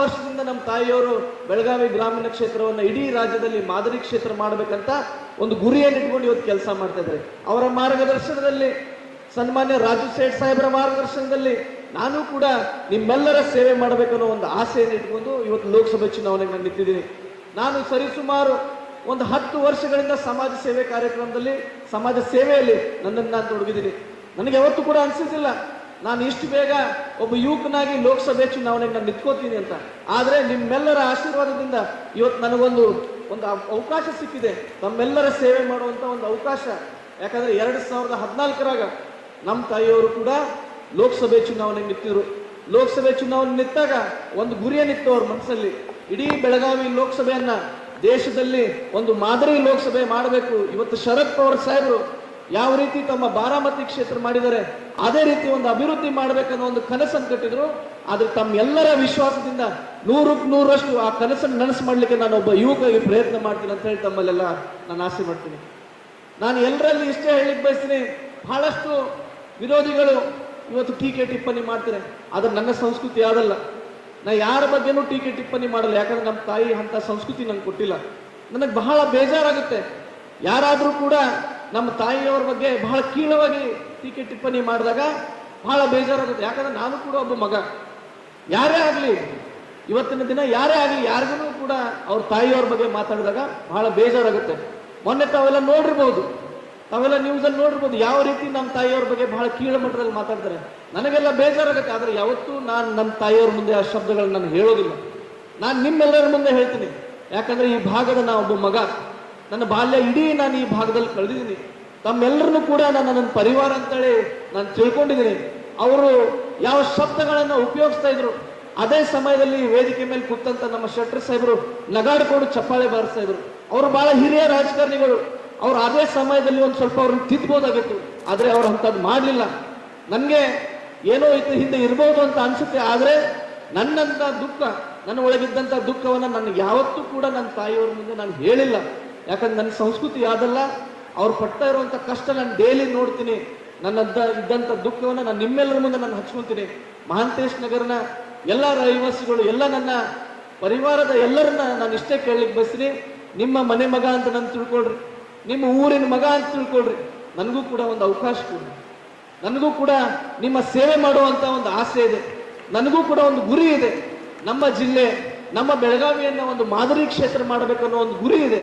ವರ್ಷದಿಂದ ನಮ್ಮ ತಾಯಿಯವರು ಬೆಳಗಾವಿ ಗ್ರಾಮೀಣ ಕ್ಷೇತ್ರವನ್ನು ಇಡೀ ರಾಜ್ಯದಲ್ಲಿ ಮಾದರಿ ಕ್ಷೇತ್ರ ಮಾಡಬೇಕಂತ ಒಂದು ಗುರಿಯನ್ನು ಇಟ್ಕೊಂಡು ಇವತ್ತು ಕೆಲಸ ಮಾಡ್ತಾ ಇದ್ದಾರೆ. ಅವರ ಮಾರ್ಗದರ್ಶನದಲ್ಲಿ ಸನ್ಮಾನ್ಯ ರಾಜು ಸೇಠ್ ಸಾಹೇಬರ ಮಾರ್ಗದರ್ಶನದಲ್ಲಿ ನಾನು ಕೂಡ ನಿಮ್ಮೆಲ್ಲರ ಸೇವೆ ಮಾಡಬೇಕನ್ನೋ ಒಂದು ಆಸೆಯನ್ನು ಇಟ್ಕೊಂಡು ಇವತ್ತು ಲೋಕಸಭೆ ಚುನಾವಣೆಗೆ ನಾನು ನಿಂತಿದ್ದೀನಿ. ನಾನು ಸರಿಸುಮಾರು ಒಂದು ಹತ್ತು ವರ್ಷಗಳಿಂದ ಸಮಾಜ ಸೇವೆ ಕಾರ್ಯಕ್ರಮದಲ್ಲಿ, ಸಮಾಜ ಸೇವೆಯಲ್ಲಿ ನನ್ನನ್ನು ನಾನು ತೊಡಗಿದ್ದೀನಿ. ನನಗೆ ಯಾವತ್ತೂ ಕೂಡ ಅನ್ಸಿದ್ದಿಲ್ಲ ನಾನು ಇಷ್ಟು ಬೇಗ ಒಬ್ಬ ಯುವಕನಾಗಿ ಲೋಕಸಭೆ ಚುನಾವಣೆಗೆ ನಾನು ನಿಂತ್ಕೋತೀನಿ ಅಂತ. ಆದರೆ ನಿಮ್ಮೆಲ್ಲರ ಆಶೀರ್ವಾದದಿಂದ ಇವತ್ತು ನನಗೊಂದು ಒಂದು ಅವಕಾಶ ಸಿಕ್ಕಿದೆ. ನಮ್ಮೆಲ್ಲರ ಸೇವೆ ಮಾಡುವಂತ ಒಂದು ಅವಕಾಶ. ಯಾಕಂದ್ರೆ ಎರಡು ಸಾವಿರದ ಹದಿನಾಲ್ಕರಾಗ ನಮ್ಮ ತಾಯಿಯವರು ಕೂಡ ಲೋಕಸಭೆ ಚುನಾವಣೆಗೆ ನಿಂತಿದ್ರು. ಲೋಕಸಭೆ ಚುನಾವಣೆ ನಿಂತಾಗ ಒಂದು ಗುರಿಯನ್ನಿತ್ತು ಅವ್ರ ಮನಸ್ಸಲ್ಲಿ. ಇಡೀ ಬೆಳಗಾವಿ ಲೋಕಸಭೆಯನ್ನು ದೇಶದಲ್ಲಿ ಒಂದು ಮಾದರಿ ಲೋಕಸಭೆ ಮಾಡಬೇಕು. ಇವತ್ತು ಶರದ್ ಪವಾರ್ ಸಾಹೇಬರು ಯಾವ ರೀತಿ ತಮ್ಮ ಬಾರಾಮತಿ ಕ್ಷೇತ್ರ ಮಾಡಿದರೆ ಅದೇ ರೀತಿ ಒಂದು ಅಭಿವೃದ್ಧಿ ಮಾಡಬೇಕನ್ನೋ ಒಂದು ಕನಸನ್ನು ಕಟ್ಟಿದ್ರು. ಆದ್ರೆ ತಮ್ಮೆಲ್ಲರ ವಿಶ್ವಾಸದಿಂದ ನೂರಕ್ಕೆ ನೂರಷ್ಟು ಆ ಕನಸನ್ನು ನನಸು ಮಾಡಲಿಕ್ಕೆ ನಾನು ಒಬ್ಬ ಯುವಕರಿಗೆ ಪ್ರಯತ್ನ ಮಾಡ್ತೀನಿ ಅಂತ ಹೇಳಿ ತಮ್ಮಲ್ಲೆಲ್ಲ ನಾನು ಆಸೆ ಮಾಡ್ತೀನಿ ನಾನು ಎಲ್ಲರಲ್ಲಿ ಇಷ್ಟೇ ಹೇಳಲಿಕ್ಕೆ ಬಯಸ್ತೀನಿ, ಬಹಳಷ್ಟು ವಿರೋಧಿಗಳು ಇವತ್ತು ಟೀಕೆ ಟಿಪ್ಪಣಿ ಮಾಡ್ತಾರೆ. ಆದ್ರೆ ನನ್ನ ಸಂಸ್ಕೃತಿ ಯಾವುದಲ್ಲ. ನಾ ಯಾರ ಬಗ್ಗೆನೂ ಟೀಕೆ ಟಿಪ್ಪಣಿ ಮಾಡಲ್ಲ, ಯಾಕಂದ್ರೆ ನಮ್ಮ ತಾಯಿ ಅಂತ ಸಂಸ್ಕೃತಿ ನಂಗೆ ಕೊಟ್ಟಿಲ್ಲ. ನನಗೆ ಬಹಳ ಬೇಜಾರಾಗುತ್ತೆ. ಯಾರಾದರೂ ಕೂಡ ನಮ್ಮ ತಾಯಿಯವರ ಬಗ್ಗೆ ಬಹಳ ಕೀಳವಾಗಿ ಟೀಕೆ ಟಿಪ್ಪಣಿ ಮಾಡಿದಾಗ ಬಹಳ ಬೇಜಾರಾಗುತ್ತೆ. ಯಾಕಂದ್ರೆ ನಾನು ಕೂಡ ಒಬ್ಬ ಮಗ. ಯಾರೇ ಆಗಲಿ, ಇವತ್ತಿನ ದಿನ ಯಾರೇ ಆಗಲಿ, ಯಾರಿಗೂ ಕೂಡ ಅವ್ರ ತಾಯಿಯವ್ರ ಬಗ್ಗೆ ಮಾತಾಡಿದಾಗ ಬಹಳ ಬೇಜಾರಾಗುತ್ತೆ. ಮೊನ್ನೆ ತಾವೆಲ್ಲ ನೋಡಿರ್ಬೋದು. ತಾವೆಲ್ಲ ನ್ಯೂಸಲ್ಲಿ ನೋಡಿರ್ಬೋದು ಯಾವ ರೀತಿ ನಮ್ಮ ತಾಯಿಯವ್ರ ಬಗ್ಗೆ ಬಹಳ ಕೀಳು ಮಟ್ಟದಲ್ಲಿ ಮಾತಾಡ್ತಾರೆ. ನನಗೆಲ್ಲ ಬೇಜಾರಾಗುತ್ತೆ. ಆದರೆ ಯಾವತ್ತೂ ನಾನು ನಮ್ಮ ತಾಯಿಯವ್ರ ಮುಂದೆ ಆ ಶಬ್ದಗಳನ್ನ ನಾನು ಹೇಳೋದಿಲ್ಲ. ನಾನು ನಿಮ್ಮೆಲ್ಲರ ಮುಂದೆ ಹೇಳ್ತೀನಿ. ಯಾಕಂದ್ರೆ ಈ ಭಾಗದ ನಾ ಒಬ್ಬ ಮಗ. ನನ್ನ ಬಾಲ್ಯ ಇಡೀ ನಾನು ಈ ಭಾಗದಲ್ಲಿ ಕಳೆದಿದ್ದೀನಿ. ತಮ್ಮೆಲ್ಲರನ್ನು ಕೂಡ ನಾನು ನನ್ನ ಪರಿವಾರ ಅಂತೇಳಿ ನಾನು ತಿಳ್ಕೊಂಡಿದ್ದೀನಿ. ಅವರು ಯಾವ ಶಬ್ದಗಳನ್ನು ಉಪಯೋಗಿಸ್ತಾ ಇದ್ರು, ಅದೇ ಸಮಯದಲ್ಲಿ ವೇದಿಕೆ ಮೇಲೆ ಕೂತಂತ ನಮ್ಮ ಶೆಟ್ಟರ್ ಸಾಹೇಬರು ನಗಾಡ್ಕೊಂಡು ಚಪ್ಪಾಳೆ ಬಾರಿಸ್ತಾ ಇದ್ರು. ಅವರು ಬಹಳ ಹಿರಿಯ ರಾಜಕಾರಣಿಗಳು. ಅವ್ರು ಅದೇ ಸಮಯದಲ್ಲಿ ಒಂದು ಸ್ವಲ್ಪ ಅವ್ರನ್ನ ತಿದ್ಬೋದಾಗಿತ್ತು. ಆದರೆ ಅವ್ರು ಅಂಥದ್ದು ಮಾಡಲಿಲ್ಲ. ನನಗೆ ಏನೋ ಇತ್ತು ಹಿಂದೆ ಇರ್ಬೋದು ಅಂತ ಅನ್ಸುತ್ತೆ, ಆದರೆ ನನ್ನಂಥ ದುಃಖ, ನನ್ನ ಒಳಗಿದ್ದಂಥ ದುಃಖವನ್ನು ನನಗೆ ಯಾವತ್ತೂ ಕೂಡ ನನ್ನ ತಾಯಿಯವ್ರ ಮುಂದೆ ನಾನು ಹೇಳಿಲ್ಲ. ಯಾಕಂದ್ರೆ ನನ್ನ ಸಂಸ್ಕೃತಿ ಯಾವ್ದಲ್ಲ, ಅವ್ರು ಪಡ್ತಾ ಇರುವಂಥ ಕಷ್ಟ ನಾನು ಡೈಲಿ ನೋಡ್ತೀನಿ. ನನ್ನ ಇದ್ದಂತ ದುಃಖವನ್ನ ನಾನು ನಿಮ್ಮೆಲ್ಲರ ಮುಂದೆ ನಾನು ಹಂಚ್ಕೊಳ್ತೀನಿ ಮಹಾಂತೇಶ್ ನಗರನ ಎಲ್ಲ ರಹಿವಾಸಿಗಳು ಎಲ್ಲ ನನ್ನ ಪರಿವಾರದ ಎಲ್ಲರನ್ನ ನಾನು ಇಷ್ಟೇ ಕೇಳಲಿಕ್ಕೆ ಬಯಸ್ತೀನಿ. ನಿಮ್ಮ ಮನೆ ಮಗ ಅಂತ ನಾನು ತಿಳ್ಕೊಳ್ರಿ. ನಿಮ್ಮ ಊರಿನ ಮಗ ಅಂತ ತಿಳ್ಕೊಳ್ರಿ. ನನಗೂ ಕೂಡ ಒಂದು ಅವಕಾಶ ಕೊಡ್ರಿ ನನಗೂ ಕೂಡ ನಿಮ್ಮ ಸೇವೆ ಮಾಡುವಂತ ಒಂದು ಆಸೆ ಇದೆ. ನನಗೂ ಕೂಡ ಒಂದು ಗುರಿ ಇದೆ. ನಮ್ಮ ಜಿಲ್ಲೆ, ನಮ್ಮ ಬೆಳಗಾವಿಯನ್ನ ಒಂದು ಮಾದರಿ ಕ್ಷೇತ್ರ ಮಾಡಬೇಕನ್ನೋ ಒಂದು ಗುರಿ ಇದೆ.